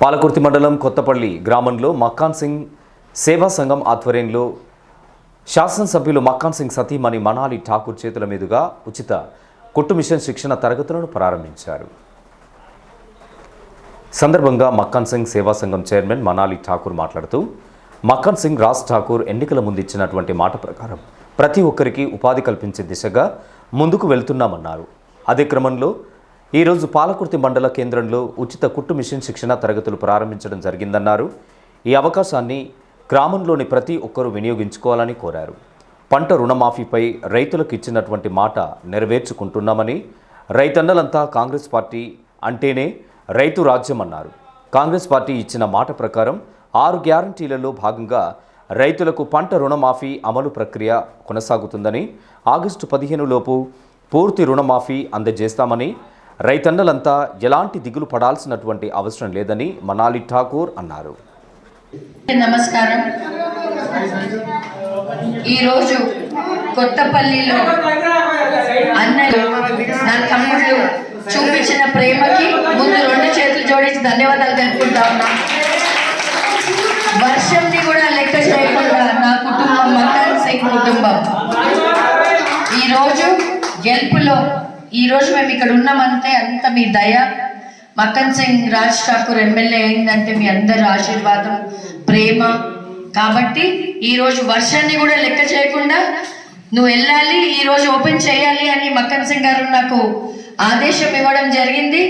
పాలకుర్తి మండలం కొత్తపల్లి గ్రామంలో మక్కాన్ సింగ్ సేవా సంఘం ఆధ్వర్యంలో శాసనసభ్యులు మక్కాన్ సింగ్ సతీమణి మనాలి ఠాకూర్ చేతుల మీదుగా ఉచిత కుట్టు మిషన్ శిక్షణ తరగతులను ప్రారంభించారు. సందర్భంగా మక్కాన్ సింగ్ సేవా సంఘం చైర్మన్ మనాలి ఠాకూర్ మాట్లాడుతూ మక్కాన్ సింగ్ రాజ్ ఠాకూర్ ఎన్నికల ముందు ఇచ్చినటువంటి మాట ప్రకారం ప్రతి ఒక్కరికి ఉపాధి కల్పించే దిశగా ముందుకు వెళ్తున్నామన్నారు. అదే క్రమంలో ఈరోజు పాలకుర్తి మండల కేంద్రంలో ఉచిత కుట్టు మిషన్ శిక్షణ తరగతులు ప్రారంభించడం జరిగిందన్నారు. ఈ అవకాశాన్ని గ్రామంలోని ప్రతి ఒక్కరూ వినియోగించుకోవాలని కోరారు. పంట రుణమాఫీపై రైతులకు ఇచ్చినటువంటి మాట నెరవేర్చుకుంటున్నామని రైతన్నలంతా కాంగ్రెస్ పార్టీ అంటేనే రైతు రాజ్యం అన్నారు. కాంగ్రెస్ పార్టీ ఇచ్చిన మాట ప్రకారం ఆరు గ్యారంటీలలో భాగంగా రైతులకు పంట రుణమాఫీ అమలు ప్రక్రియ కొనసాగుతుందని ఆగస్టు పదిహేను లోపు పూర్తి రుణమాఫీ అందజేస్తామని రైతన్నలంతా ఎలాంటి దిగులు పడాల్సినటువంటి అవసరం లేదని మనాలి ఠాకూర్ అన్నారు. నమస్కారం. ఈరోజు కొత్తపల్లిలో అన్నలు నా తమ్ముళ్ళు చూపించిన ప్రేమకి ముందు రెండు చేతులు జోడించి ధన్యవాదాలు తెలుపుకుంటా ఉన్నా. వర్షంని కూడా లెక్క చేయకుండా నా కుటుంబం మక్కాన్ సింగ్ కుటుంబం. ఈరోజు గెలుపులో ఈరోజు మేము ఇక్కడ ఉన్నామంటే అంత మీ దయ. మక్కన్ సింగ్ రాజ్ ఠాకూర్ ఎమ్మెల్యే అయిందంటే మీ అందరి ఆశీర్వాదం ప్రేమ. కాబట్టి ఈరోజు వర్షాన్ని కూడా లెక్క చేయకుండా నువ్వు వెళ్ళాలి ఈరోజు ఓపెన్ చేయాలి అని మక్కన్ సింగ్ గారు నాకు ఆదేశం ఇవ్వడం జరిగింది.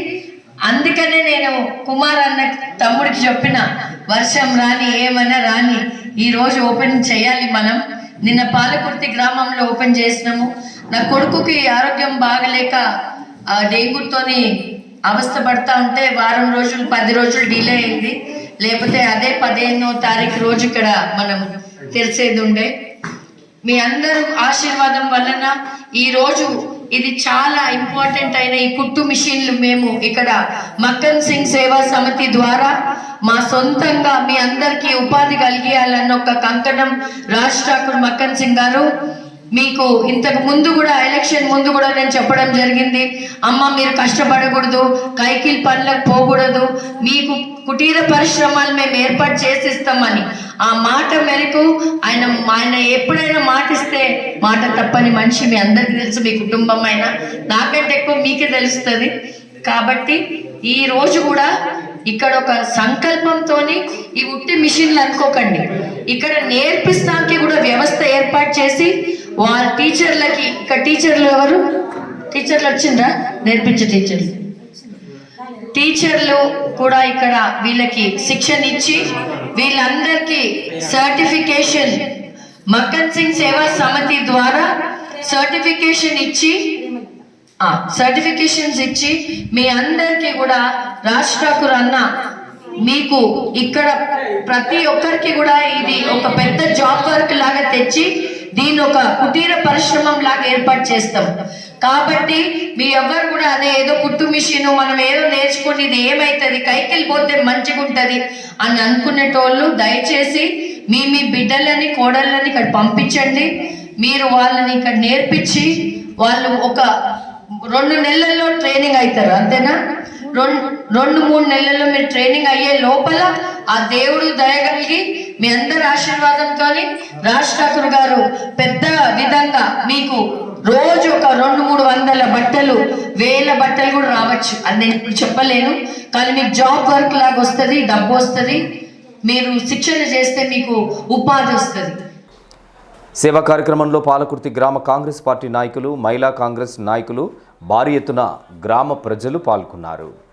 అందుకనే నేను కుమార్ అన్న తమ్ముడికి చెప్పిన వర్షం రాని ఏమైనా రాని ఈరోజు ఓపెన్ చేయాలి మనం. నిన్న పాలకుర్తి గ్రామంలో ఓపెన్ చేసినాము. నా కొడుకుకి ఆరోగ్యం బాగలేక ఆ డెంగ్యూతోని అవస్థ పడతా ఉంటే వారం రోజులు పది రోజులు డిలే అయింది. లేకపోతే అదే పదిహేనో తారీఖు రోజు ఇక్కడ మనం తెలిసేది ఉండే. మీ అందరూ ఆశీర్వాదం వలన ఈ రోజు ఇది చాలా ఇంపార్టెంట్ అయిన ఈ కుట్టు మిషన్లు మేము ఇక్కడ మక్కన్ సింగ్ సేవా సమితి ద్వారా మా సొంతంగా మీ అందరికీ ఉపాధి కలిగేయాలన్న ఒక కంకణం రాజ్ ఠాకూర్ మక్కన్ సింగ్ గారు మీకు ఇంతకు ముందు కూడా ఎలక్షన్ ముందు కూడా నేను చెప్పడం జరిగింది. అమ్మ మీరు కష్టపడకూడదు కైకిల్ పనులకు పోకూడదు. మీకు కుటీర పరిశ్రమలు మేము ఏర్పాటు చేసిస్తామని. ఆ మాట మేరకు ఆయన ఆయన ఎప్పుడైనా మాటిస్తే మాట తప్పని మనిషి మీ అందరికీ తెలుసు మీ కుటుంబం అయినా. నాకంటే ఎక్కువ మీకే తెలుస్తుంది. కాబట్టి ఈ రోజు కూడా ఇక్కడ ఒక సంకల్పంతోని ఈ ఉట్టి మిషన్లు అనుకోకండి. ఇక్కడ నేర్పిస్తానికి కూడా వ్యవస్థ ఏర్పాటు చేసి వాళ్ళ టీచర్లకి ఇక్కడ టీచర్లు ఎవరు? టీచర్లు వచ్చిందా నేర్పించే టీచర్లు. టీచర్లు కూడా ఇక్కడ వీళ్ళకి శిక్షణ ఇచ్చి వీళ్ళందరికీ సర్టిఫికేషన్ మక్కన్ సింగ్ సేవా సమితి ద్వారా సర్టిఫికేషన్ ఇచ్చి సర్టిఫికేషన్స్ ఇచ్చి మీ అందరికీ కూడా రాజ్ అన్న మీకు ఇక్కడ ప్రతి ఒక్కరికి కూడా ఇది ఒక పెద్ద జాబ్ వర్క్ లాగా తెచ్చి దీన్ని ఒక కుటీర పరిశ్రమం లాగా ఏర్పాటు చేస్తాం. కాబట్టి మీ ఎవ్వరు కూడా అదే ఏదో కుట్టు మిషన్ మనం ఏదో నేర్చుకుని ఇది ఏమైతుంది కైకిల్ పోతే మంచిగా ఉంటుంది అని అనుకునేటోళ్ళు దయచేసి మీ మీ బిడ్డలని కోడళ్ళని ఇక్కడ పంపించండి. మీరు వాళ్ళని ఇక్కడ నేర్పించి వాళ్ళు ఒక రెండు నెలల్లో ట్రైనింగ్ అవుతారు అంతేనా? రెండు రెండు మూడు నెలల్లో మీరు ట్రైనింగ్ అయ్యే లోపల ఆ దేవుడు దయగలిగి మీ అందరి ఆశీర్వాదంతో రాజ్ గారు పెద్ద విధంగా మీకు రోజు ఒక రెండు మూడు వందల బట్టలు వేల బట్టలు కూడా రావచ్చు. అది నేను ఇప్పుడు చెప్పలేను. కానీ మీకు జాబ్ వర్క్ లాగా వస్తుంది డబ్బు వస్తుంది. మీరు శిక్షణ చేస్తే మీకు ఉపాధి వస్తుంది. సేవా కార్యక్రమంలో పాలకుర్తి గ్రామ కాంగ్రెస్ పార్టీ నాయకులు మహిళా కాంగ్రెస్ నాయకులు భారీ ఎత్తున గ్రామ ప్రజలు పాల్గొన్నారు.